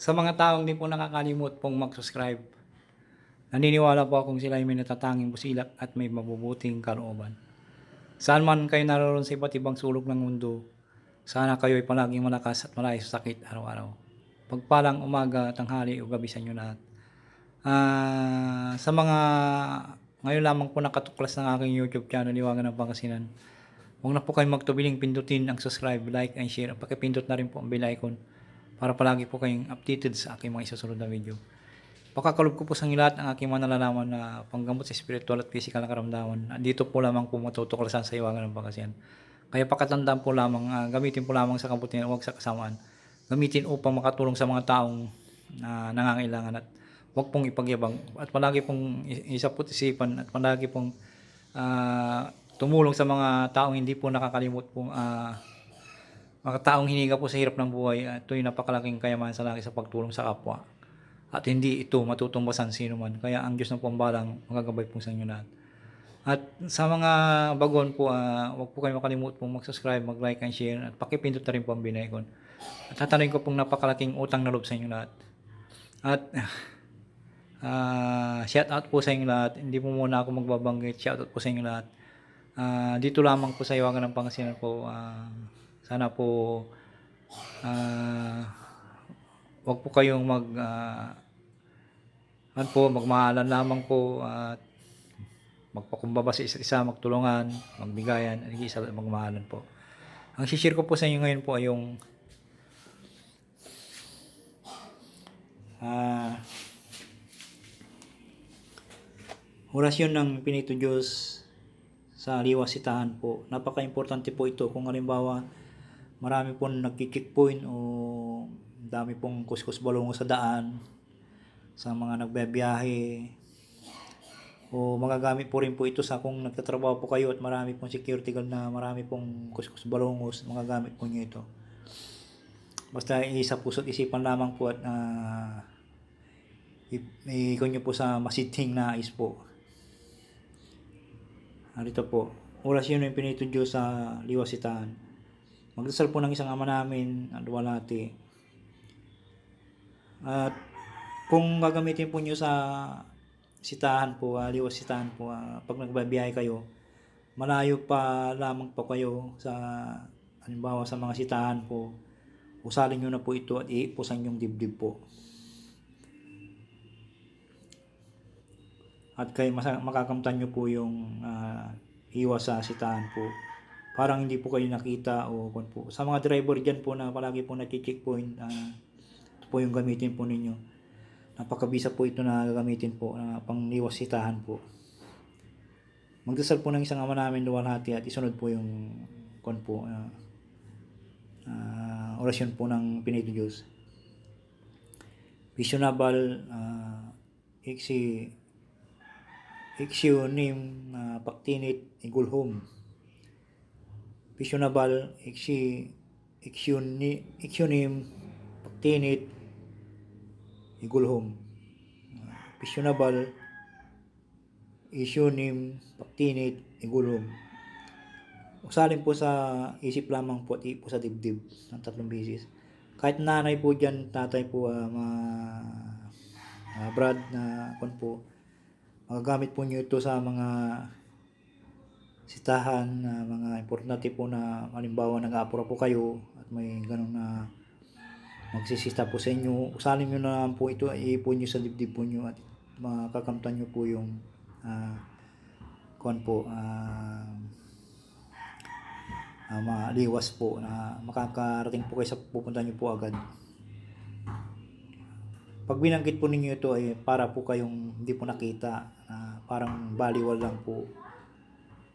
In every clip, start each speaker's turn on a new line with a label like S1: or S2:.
S1: Sa mga taong di po nakakalimot pong mag-subscribe, naniniwala po akong sila ay may natatanging busilak at may mabubuting kalooban. Saan man kayo naroon sa iba't ibang sulok ng mundo, sana kayo ay palaging malakas at malayo sa sakit araw-araw. Pagpalang umaga, tanghali o gabi sa inyo lahat. Ah, sa mga ngayon lamang po nakatuklas ng aking YouTube channel, Liwagan ng Pangasinan. Huwag na po kayong magtubiling pindutin ang subscribe, like, and share. Pakipindot na rin po ang bell icon para palagi po kayong updated sa aking mga isusunod na video. Pakakalob ko po sa inyo lahat ang aking mga nalalaman na panggamot sa spiritual at physical na karamdaman. Dito po lamang po matutuklasan sa Iwagan ng Pangasinan. Kaya pakatandaan po lamang, ah, gamitin po lamang sa kabutihan, huwag sa kasamaan. Gamitin upang makatulong sa mga taong na nangangailangan at huwag pong ipagyabang at palagi pong i- isapot isipan at palagi pong ah, tumulong sa mga taong hindi po nakakalimot pong ah, mga taong hiniga po sa hirap ng buhay at ito'y napakalaking kayamanan sa laki sa pagtulong sa kapwa. At hindi ito matutumbasan sino man. Kaya ang Diyos na po ang balang magagabay po sa inyo lahat. At sa mga bagon po, ah, huwag po kayo makalimut pong mag-subscribe, mag-like and share at pakipindot na rin po ang binaygon. At tatanungin ko pong napakalaking utang na loob sa inyo lahat. At ah shout out po sa inyo lahat. Hindi po muna ako magbabanggit. Shout out po sa inyo lahat. Ah, dito lamang po sa Iwagan ng Pangasinan po. ah, sana po ah wag po kayong mag ah, ano po, magmahalan lamang po at magpakumbaba sa isa't isa, magtulungan, magbigayan, at isa magmahalan po. Ang share ko po sa inyo ngayon po ay yung ah orasyon ng Pinito Diyos sa liwasitahan po. Napaka-importante po ito kung halimbawa marami pong nagki-checkpoint o dami pong kuskus balongo sa daan sa mga nagbebiyahe o magagamit po rin po ito sa kung nagtatrabaho po kayo at marami pong security guard na marami pong kuskus balongos magagamit po nyo ito. Basta isa puso't isipan lamang po at uh, ikon nyo po sa masithing na is po. Narito po oras yun yung pinito Diyos sa liwasitaan magdasal po ng isang ama namin at walati at kung gagamitin po nyo sa sitahan po, uh, liwas sitahan po, ah, pag nagbabiyahe kayo, malayo pa lamang po kayo sa, halimbawa sa mga sitahan po, usalin nyo na po ito at iipusan yung dibdib po. At kayo makakamtan nyo po yung ah, iwas sa sitahan po. Parang hindi po kayo nakita o kung po. Sa mga driver dyan po na palagi po nag-checkpoint, uh, ito po yung gamitin po ninyo. Napakabisa po ito na gagamitin po na pangliwas sitahan po. Magdasal po ng isang ama namin luwalhati at isunod po yung kon po uh, uh, orasyon po ng Pinito Diyos. Visionable uh, iksi iksionim uh, paktinit igulhom visionable iksi iksioni iksionim paktinit igulhom visionable isyonim paktinit igulhom usalin po sa isip lamang po at po sa dibdib ng tatlong bisis. Kahit nanay po dyan tatay po uh, mga uh, brad na kon po magagamit po nyo ito sa mga sitahan na mga importante po na halimbawa nag-aapura po kayo at may ganun na magsisista po sa inyo. Usalin nyo na lang po ito, iipon nyo sa dibdib po nyo at makakamtan nyo po yung uh, kuan po, uh, uh, maliwas po na makakarating po kayo sa pupunta nyo po agad. Pag binanggit po ninyo ito ay para po kayong hindi po nakita, uh, parang baliwal lang po.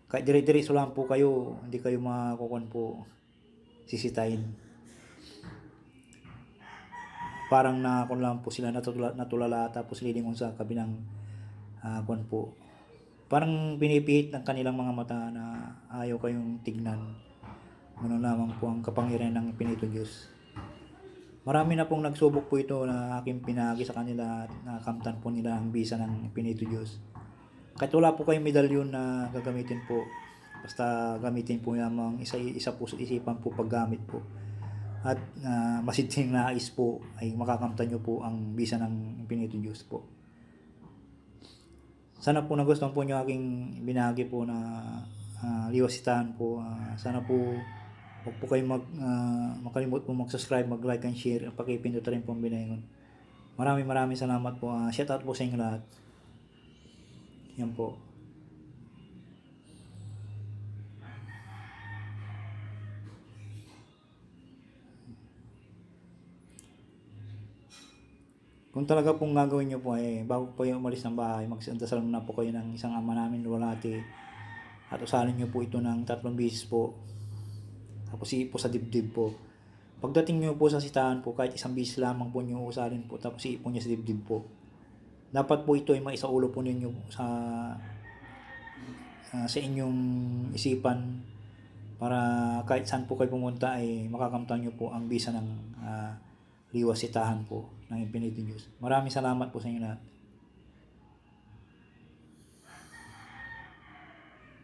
S1: Kahit dire-diretso lang po kayo, hindi kayo makakukuan po sisitahin parang na kung lang po sila natulala, natulala tapos lilingon sa kabilang uh, kwan po. Parang pinipihit ng kanilang mga mata na ayaw kayong tignan. Ano lamang po ang kapangyarihan ng Pinito Diyos. Marami na pong nagsubok po ito na aking pinagi sa kanila at nakamtan po nila ang bisa ng Pinito Diyos. Kahit wala po kayong medalyon na gagamitin po, basta gamitin po lamang isa, isa po sa isipan po paggamit po at uh, masidhing nais po ay makakamtan nyo po ang bisa ng Infinito Diyos po. Sana po nagustuhan po nyo aking binahagi po na uh, liwasitahan po. Ah, sana po huwag po kayo mag, ah, makalimot po mag-subscribe, mag-like and share. Pakipindot rin po ang binayangon. Maraming maraming salamat po. Uh, shout out po sa inyo lahat. Yan po. Kung talaga pong gagawin nyo po ay bago po kayo umalis ng bahay, magsandasal muna po kayo ng isang ama namin Rolate at usalin nyo po ito ng tatlong bisis po. Tapos iipo sa dibdib po. Pagdating nyo po sa sitahan po, kahit isang bisis lamang po nyo usalin po, tapos iipo nyo sa dibdib po. Dapat po ito ay maisaulo po ninyo sa ah, sa inyong isipan para kahit saan po kayo pumunta ay makakamtan nyo po ang bisa ng ah, liwasitahan po ng Infinity News. Maraming salamat po sa inyo lahat.